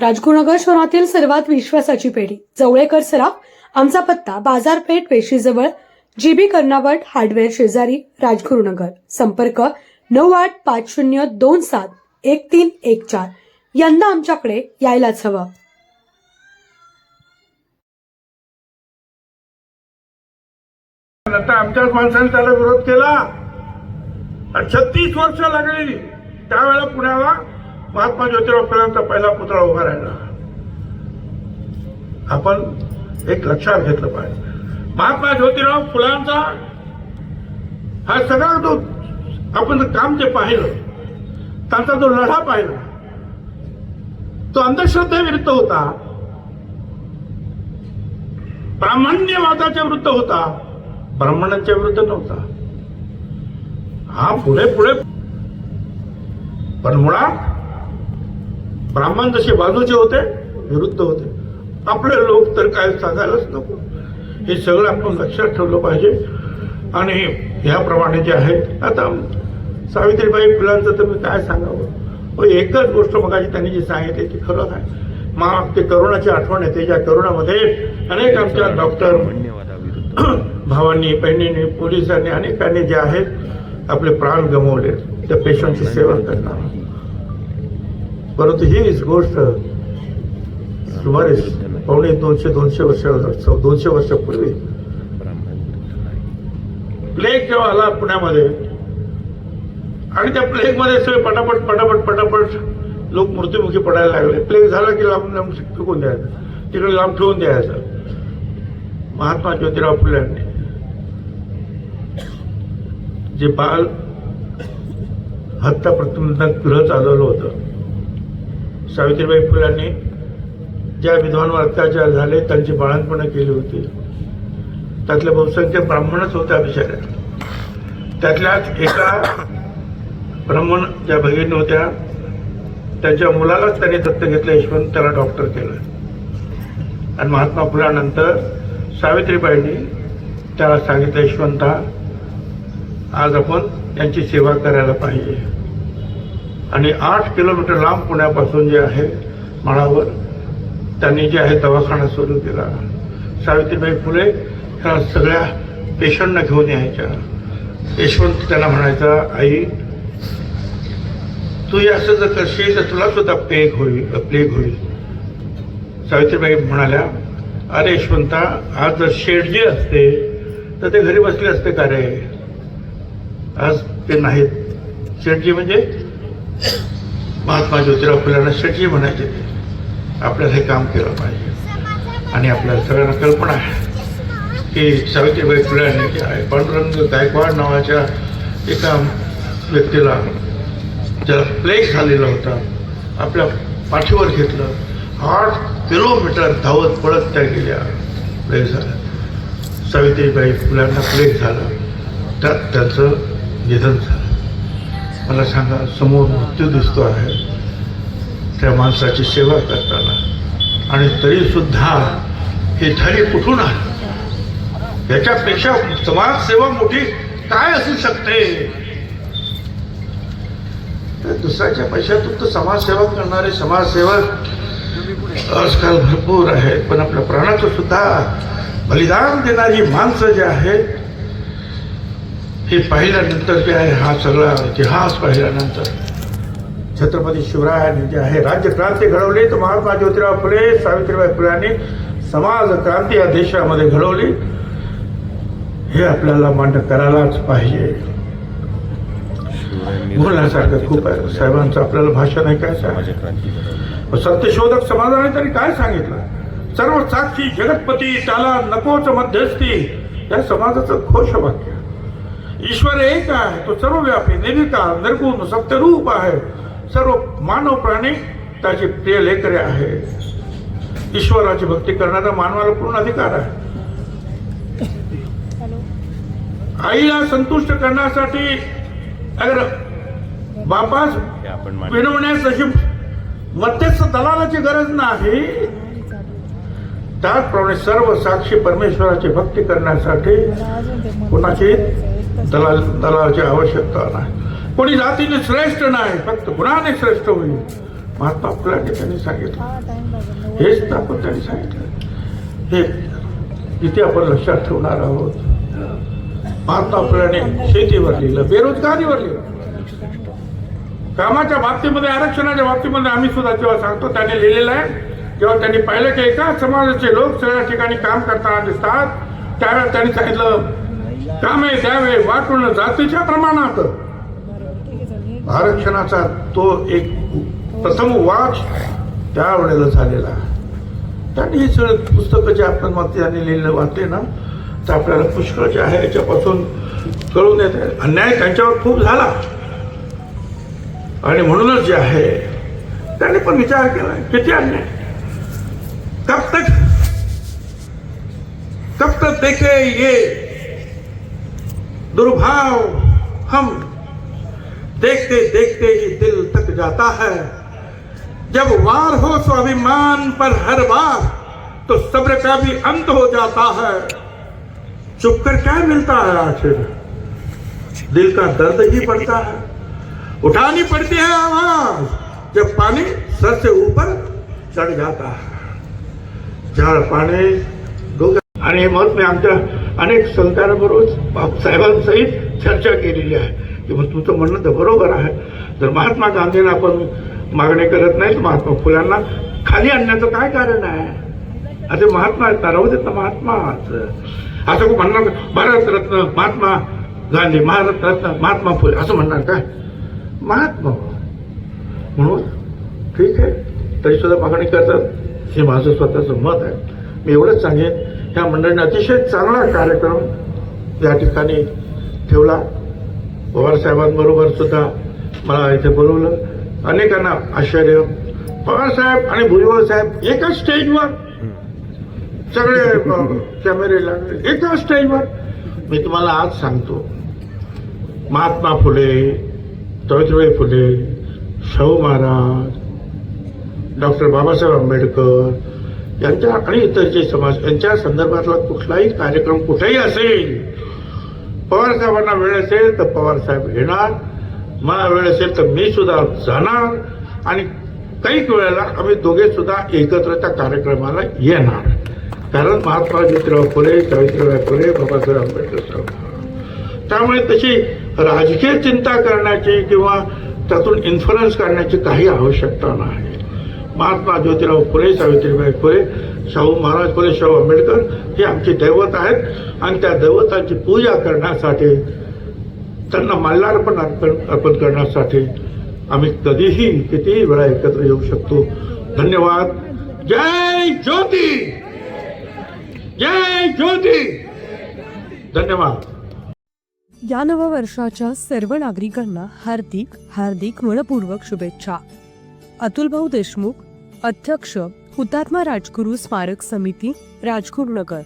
राजगुरुनगर शहरातील सर्वात विश्वासाची पेढी जवळेकर सराफ आमचा पत्ता बाजारपेठ पेशीजवळ जीबी कर्नावट हार्डवेअर शेजारी राजगुरुनगर. संपर्क नऊ आठ पाच शून्य दोन सात एक तीन एक चार. यंदा आमच्याकडे यायलाच हवं. आता आमच्याच माणसाने त्याला विरोध केला. छत्तीस वर्ष लागली. त्यावेळेला पुण्याला महात्मा ज्योतिराव फुलेंचा पहिला पुतळा उभा राहिला. आपण एक लक्षात घेतलं पाहिजे. महात्मा ज्योतिराव फुलांचा हा सगळा जो आपण काम जे पाहिलं त्यांचा जो लढा पाहिला तो अंधश्रद्धेविरुद्ध होता. ब्राह्मण्यवादाच्या विरुद्ध होता. ब्राह्मणांच्या विरुद्ध नव्हता. हा पुढे पुढे पण मुळात ब्राह्मण जसे बाजूचे होते विरुद्ध होते. आपले लोक तर काय सांगायलाच नको. हे सगळं आपण लक्षात ठेवलं पाहिजे. आणि ह्याप्रमाणे जे आहे आता सावित्रीबाई फुलांचं तर मी काय सांगावं? हो एकच गोष्ट मगाशी त्यांनी जी सांगितली ती खरं आहे. मग ते करोनाची आठवण येते ज्या करोनामध्ये अनेक आमच्या डॉक्टर भावांनी बहिणींनी पोलिसांनी अनेकांनी जे आहेत आपले प्राण गमावले. त्या पेशंटची सेवा करणार परंतु हीच गोष्ट सुमारे पावणे दोनशे दोनशे वर्ष दोनशे वर्षापूर्वी. प्लेग जेव्हा आला पुण्यामध्ये आणि त्या प्लेगमध्ये सगळे पटापट पटापट पटापट लोक मृत्युमुखी पडायला लागले. प्लेग झाला की लांब लांब फेकून द्यायचं. तिकडे लांब ठेवून द्यायचं. महात्मा ज्योतिराव फुल्यांनी जे बाल हत्या प्रतिबंधक गृह चालवलं होतं सावित्रीबाई फुलांनी ज्या विधवांवर अत्याचार झाले त्यांची बाळणपणं केली होती. त्यातले बहुसंख्य ब्राह्मणच होत्या बिचाऱ्या त्यातल्याच एका ब्राह्मण ज्या भगिनी होत्या त्यांच्या मुलालाच त्यांनी दत्त घेतलं यशवंत त्याला डॉक्टर केलं. आणि महात्मा फुलानंतर सावित्रीबाईंनी त्याला सांगितलं यशवंता आज आपण त्यांची सेवा करायला पाहिजे. आणि आठ किलोमीटर लांब पुण्यापासून जे आहे मळावर त्यांनी जे आहे दवाखाना सुरू केला. सावित्रीबाई फुले ह्या सगळ्या पेशंटना घेऊन यायच्या. यशवंत त्यांना म्हणायचा आई तू हे असं जर करशील तर तुला सुद्धा प्लेग होईल प्लेग होईल. सावित्रीबाई म्हणाल्या अरे यशवंता आज जर शेडजी असते तर ते घरी बसले असते का रे? आज ते नाहीत. शेटजी म्हणजे? महात्मा ज्योतिराव फुलांना सचिव म्हणायचे ते. आपल्याला हे काम केलं पाहिजे. आणि आपल्या सगळ्यांना कल्पना आहे की सावित्रीबाई फुले यांनी आहे पांडुरंग गायकवाड नावाच्या एका व्यक्तीला ज्याला प्लेग झालेला होता आपल्या पाठीवर घेतलं आठ किलोमीटर धावत पळत त्या गेल्या. प्लेग झाला सावित्रीबाई फुलांना प्लेग झाला. त्यात त्यांचं निधन झालं. मला सांगा समोर मृत्यू दिसतो आहे. त्या माणसाची सेवा करताना. आणि तरीसुद्धा हे धैर्य कुठून आलं? याच्यापेक्षा समाजसेवा मोठी काय असू शकते? तर दुसऱ्याच्या पैशातून तर समाजसेवा करणारे समाजसेवक आजकाल भरपूर आहेत. पण आपल्या प्राणाचं सुद्धा बलिदान देणारी माणसं जे आहेत हे पाहिल्यानंतर जे आहे हा सगळा इतिहास पाहिल्यानंतर. छत्रपती शिवरायांनी जे आहे राज्य क्रांती घडवली तर महात्मा ज्योतिराव फुले सावित्रीबाई फुल्यांनी समाज क्रांती या देशामध्ये घडवली. हे आपल्याला मान्य करायलाच पाहिजे. बोलण्यासारखं खूप आहे. साहेबांचं आपल्याला भाषण ऐकायचं आहे सत्यशोधक समाजाने तरी काय सांगितलं? सर्व साक्षी जगतपती त्याला नकोच मध्यस्थी. या समाजाचं घोषवाक्य. ईश्वर एक आहे तो सर्वव्यापी निर्विकार निर्गुण सत्यरूप आहे. सर्व मानव प्राणी त्याचे प्रिय लेकरे आहे ईश्वराची भक्ती करण्याचा मानवाला पूर्ण अधिकार आहे. आईला संतुष्ट करण्यासाठी अगर बापास विनवण्यास अशी मध्यस्थ दलालाची गरज नाही त्याचप्रमाणे सर्व साक्षी परमेश्वराची भक्ती करण्यासाठी कोणाची दलाल दलालाची आवश्यकता नाही. कोणी जातीने श्रेष्ठ नाही फक्त गुणाने श्रेष्ठ होईल. महात्मा फुलांनी त्यांनी सांगितलं. हेच दाखवून त्यांनी सांगितलं. हे इथे आपण लक्षात ठेवणार आहोत? महात्मा फुलाने शेतीवर लिहिलं बेरोजगारीवर लिहिलं. कामाच्या बाबतीमध्ये आरक्षणाच्या बाबतीमध्ये आम्ही सुद्धा जेव्हा सांगतो त्यांनी लिहिलेलं आहे. जेव्हा त्यांनी पाहिलं की एका समाजाचे लोक सगळ्या ठिकाणी काम करताना दिसतात त्यावेळेस त्यांनी सांगितलं कामे द्यावे वाटून जातीच्या प्रमाणात. आरक्षणाचा तो एक प्रथम वाच त्यावेळेला झालेला. त्यांनी हे सगळं पुस्तकं जे आपण मग त्यांनी लिहिलं वाचले ना तर आपल्याला पुष्कळ जे आहे याच्यापासून कळून येते अन्याय त्यांच्यावर खूप झाला. आणि म्हणूनच जे आहे त्यांनी पण विचार केला किती अन्याय? कब तक कब तक देखे ये दुर्भाव हम देखते देखते ही दिल तक जाता है। जब वार हो स्वाभिमान पर हर बार तो सब्र का भी अंत हो जाता है। चुप कर क्या मिलता है आखिर? दिल का दर्द ही पड़ता है। उठानी पड़ती है आवाज़ जब पानी सर से ऊपर चढ़ जाता है। झाड पाणी डोक्यात आणि मी आमच्या अनेक संतांबरोबर बापसाहेबांसहित चर्चा केलेली आहे. की मग तुमचं म्हणणं तर बरोबर आहे. जर महात्मा गांधींना आपण मागणी करत नाही तर महात्मा फुलांना खाली आणण्याचं काय कारण आहे? असे महात्मा आहेत ना राहू देत ना महात्माच असं कोण म्हणणार भारतरत्न महात्मा गांधी भारतरत्न महात्मा फुले असं म्हणणार काय महात्मा. म्हणून ठीक आहे. तरी सुद्धा मागणी करतात. हे माझं स्वतःचं मत आहे. मी एवढंच सांगेन. त्या मंडळीने अतिशय चांगला कार्यक्रम या ठिकाणी ठेवला. पवारसाहेबांबरोबर सुद्धा मला इथे बोलवलं. अनेकांना आश्चर्य पवार साहेब आणि भुजबळ साहेब एकाच स्टेजवर सगळे कॅमेरे लागले एकाच स्टेजवर. मी तुम्हाला आज सांगतो. महात्मा फुले सावित्रीबाई फुले शाहू महाराज डॉक्टर बाबासाहेब आंबेडकर यांच्या आणि इतर जे समाज यांच्या संदर्भातला कुठलाही कार्यक्रम कुठेही असेल पवार साहेबांना वेळ असेल तर पवार साहेब येणार मला वेळ असेल तर मी सुद्धा जाणार आणि काही वेळेला आम्ही दोघे सुद्धा एकत्र त्या कार्यक्रमाला येणार. कारण महात्मा ज्योतिराव फुले सावित्रीबाई फुले बाबासाहेब आंबेडकर साहेब. त्यामुळे तशी राजकीय चिंता करण्याची किंवा त्यातून इन्फ्लुअन्स करण्याची काही आवश्यकता नाही. महात्मा ज्योतिराव फुले सावित्रीबाई फुले शाहू महाराज फुले शाहू आंबेडकर हे आमचे दैवत आहेत. आणि त्या दैवताची पूजा करण्यासाठी त्यांना माल्यार्पण अर्पण अर्पण करण्यासाठी आम्ही कधीही कितीही वेळा एकत्र येऊ शकतो. धन्यवाद. जय ज्योती! जय ज्योती! धन्यवाद. या नव्या वर्षाच्या सर्व नागरिकांना हार्दिक हार्दिक मनपूर्वक शुभेच्छा. अतुलभाऊ देशमुख अध्यक्ष हुतात्मा राजगुरू स्मारक समिती राजगुरुनगर.